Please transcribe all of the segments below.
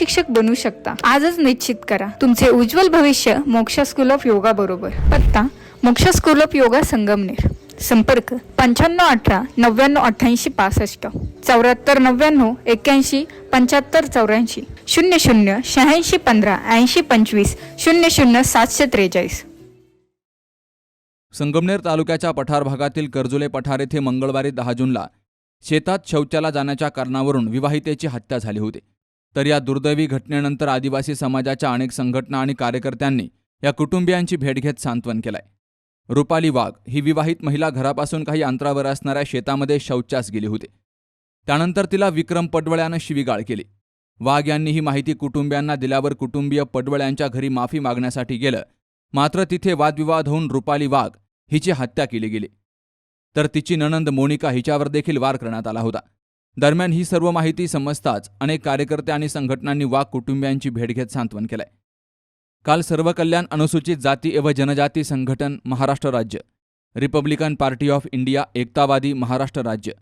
शिक्षक बनू शकता. आजच निश्चित करा. तुमचे उज्ज्वल भविष्य मोक्ष स्कूल ऑफ योगा बरोबर. पत्ता मोक्ष स्कूल ऑफ योगा संगमनेर. संपर्क पंच्याण्णव अठरा नव्याण्णव अठ्ठ्याऐंशी पासष्ट. चौऱ्याहत्तर नव्याण्णव एक्क्याऐंशी पंच्याहत्तर चौऱ्याऐंशी. शून्य शून्य शहाऐंशी पंधरा ऐंशी पंचवीस. शून्य शून्य सातशे त्रेचाळीस. संगमनेर तालुक्याच्या पठार भागातील कर्जुले पठार येथे मंगळवारी दहा जूनला शेतात शौचाला जाण्याच्या कारणावरून विवाहितेची हत्या झाली होती. तर या दुर्दैवी घटनेनंतर आदिवासी समाजाच्या अनेक संघटना आणि कार्यकर्त्यांनी या कुटुंबियांची भेट घेत सांत्वन केलंय. रुपाली वाघ ही विवाहित महिला घरापासून काही अंतरावर असणाऱ्या शेतामध्ये शौचास गेली होती. त्यानंतर तिला विक्रम पडवळ्यानं शिवीगाळ केली. वाघ यांनी ही माहिती कुटुंबियांना दिल्यावर कुटुंबीय पडवळ्यांच्या घरी माफी मागण्यासाठी गेलं. मात्र तिथे वादविवाद होऊन रुपाली वाघ हिची हत्या केली गेली. तर तिची ननंद मोनिका हिच्यावर देखील वार करण्यात आला होता. दरम्यान ही सर्व माहिती समजताच अनेक कार्यकर्ते आणि संघटनांनी वाघ कुटुंबियांची भेट घेत सांत्वन केलंय. काल सर्व कल्याण अनुसूचित जाती एवं जनजाती संघटन महाराष्ट्र राज्य रिपब्लिकन पार्टी ऑफ इंडिया एकतावादी महाराष्ट्र राज्य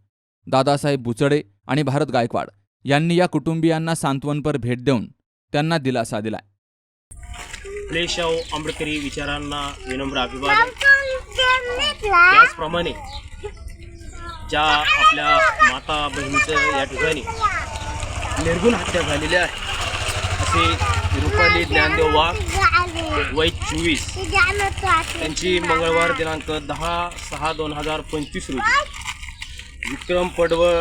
दादासाहेब बुचडे आणि भारत गायकवाड यांनी या कुटुंबियांना सांत्वनपर भेट देऊन त्यांना दिलासा दिलाय. शाहू आंबेडकरी विचारांना विनम्र अभिवादन. त्याचप्रमाणे ज्या आपल्या माता बहिणीचं या ठिकाणी निर्गुण हत्या झालेली आहे. असे रुपाली ज्ञानदेव वाघ वय चोवीस त्यांची मंगळवार दिनांक दहा सहा दोन हजार पंचवीस रोजी विक्रम पडवळ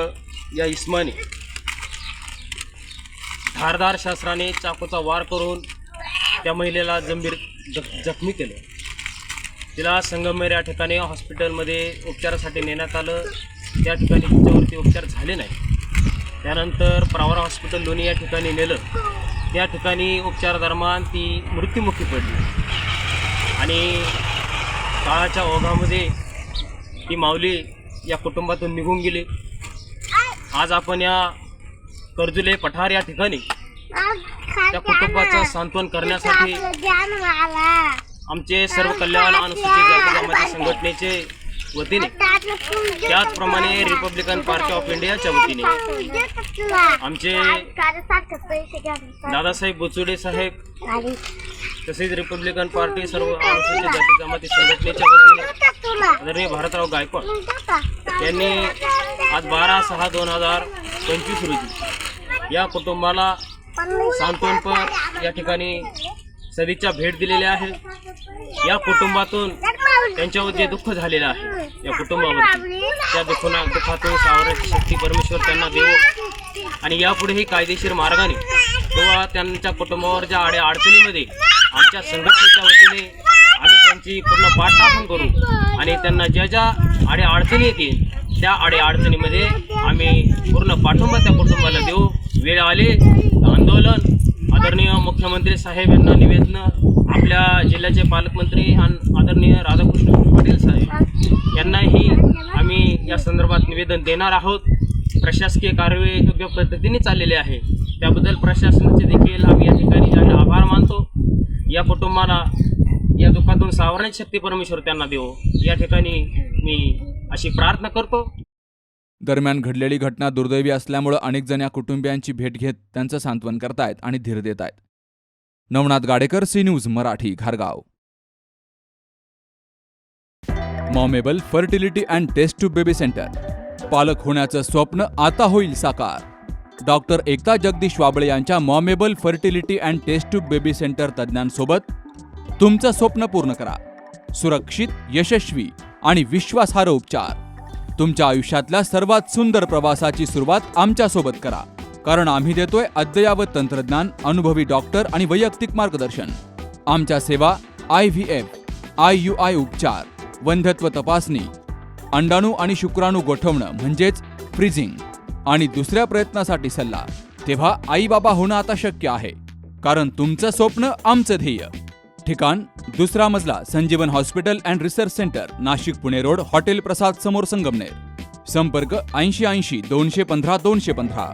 या इस्माने धारदार शास्त्राने चाकूचा वार करून त्या महिलेला जंबीर जख जखमी केलं. तिला संगमेर या ठिकाणी हॉस्पिटलमध्ये उपचारासाठी नेण्यात आलं. त्या ठिकाणी तिच्यावरती उपचार झाले नाही त्यानंतर प्रावरा हॉस्पिटल लोणी या ठिकाणी नेलं. त्या ठिकाणी उपचारादरम्यान ती मृत्युमुखी पडली. आणि काळाच्या ओघामध्ये ती माऊली या कुटुंबातून निघून गेली. आज आपण या कर्जुले पठार या ठिकाणी त्या कुटुंबाचं सांत्वन करण्यासाठी आमचे सर्व कल्याण अनुसूचित जाती संघटनेचे वतीने. त्याचप्रमाणे रिपब्लिकन पार्टी ऑफ इंडियाच्या वतीने. आमचे दादासाहेब बुचुडे साहेब तसेच रिपब्लिकन पार्टी सर्व अनुसूचित जाती जमाती संघटनेच्या वतीने आदरणीय भारतराव गायकवाड यांनी आज बारा सहा दोन हजार पंचवीस रोजी या कुटुंबाला सांत्वनपर या ठिकाणी सदिच्छा भेट दिलेल्या आहे. या कुटुंबातून त्यांच्यावर जे दुःख झालेलं आहे या कुटुंबावरती त्या दुःखना दुःखातून सावरायची शक्ती परमेश्वर त्यांना देवो. आणि यापुढेही कायदेशीर मार्गाने किंवा त्यांच्या कुटुंबावर ज्या आड्या अडचणीमध्ये आमच्या संघटनेच्या वतीने आम्ही त्यांची पूर्ण पाठराखण करू. आणि त्यांना ज्या ज्या आड्या अडचणी येतील त्या आड्या अडचणीमध्ये आम्ही पूर्ण पाठिंबा त्या कुटुंबाला देऊ. वेळ आले आंदोलन. आदरणीय मुख्यमंत्री साहेब यांना निवेदन. आपल्या जिल्ह्याचे पालकमंत्री आणि आदरणीय राधाकृष्ण पाटील साहेब यांनाही आम्ही या संदर्भात निवेदन देणार आहोत. प्रशासकीय कार्यवाही योग्य पद्धतीने चाललेली आहे. त्याबद्दल प्रशासनाचे देखील आम्ही या ठिकाणी आभार मानतो. या कुटुंबाला या दुःखातून सावरण्याची शक्ती परमेश्वर त्यांना देऊ या ठिकाणी मी अशी प्रार्थना करतो. दरम्यान घडलेली घटना दुर्दैवी असल्यामुळं अनेक जण या कुटुंबियांची भेट घेत त्यांचं सांत्वन करतायत आणि धीर देत आहेत Navnath Gadekar C news Marathi घारगाव. Momable fertility and test tube baby centre. पालक होण्याचं स्वप्न आता होईल साकार. डॉक्टर एकता जगदीश वाबळे यांच्या Momable fertility and test tube baby centre तज्ज्ञांसोबत तुमचं स्वप्न पूर्ण करा. सुरक्षित यशस्वी आणि विश्वासार्ह उपचार. तुमच्या आयुष्यातल्या सर्वात सुंदर प्रवासाची सुरुवात आमच्यासोबत करा. कारण आम्ही देतोय अद्ययावत तंत्रज्ञान अनुभवी डॉक्टर आणि वैयक्तिक मार्गदर्शन. आमच्या सेवा I V F I U I उपचार वंध्यत्व तपासणी अंडाणू आणि शुक्राणू गोठवणं म्हणजेच फ्रीझिंग आणि दुसऱ्या प्रयत्नासाठी सल्ला. तेव्हा आई बाबा होणं आता शक्य आहे. कारण तुमचं स्वप्न आमचं ध्येय. ठिकाण दुसरा मजला Sanjeevan hospital and research centre Nashik Pune road hotel Prasad समोर संगमनेर. संपर्क ऐंशी ऐंशी दोनशे पंधरा दोनशे पंधरा.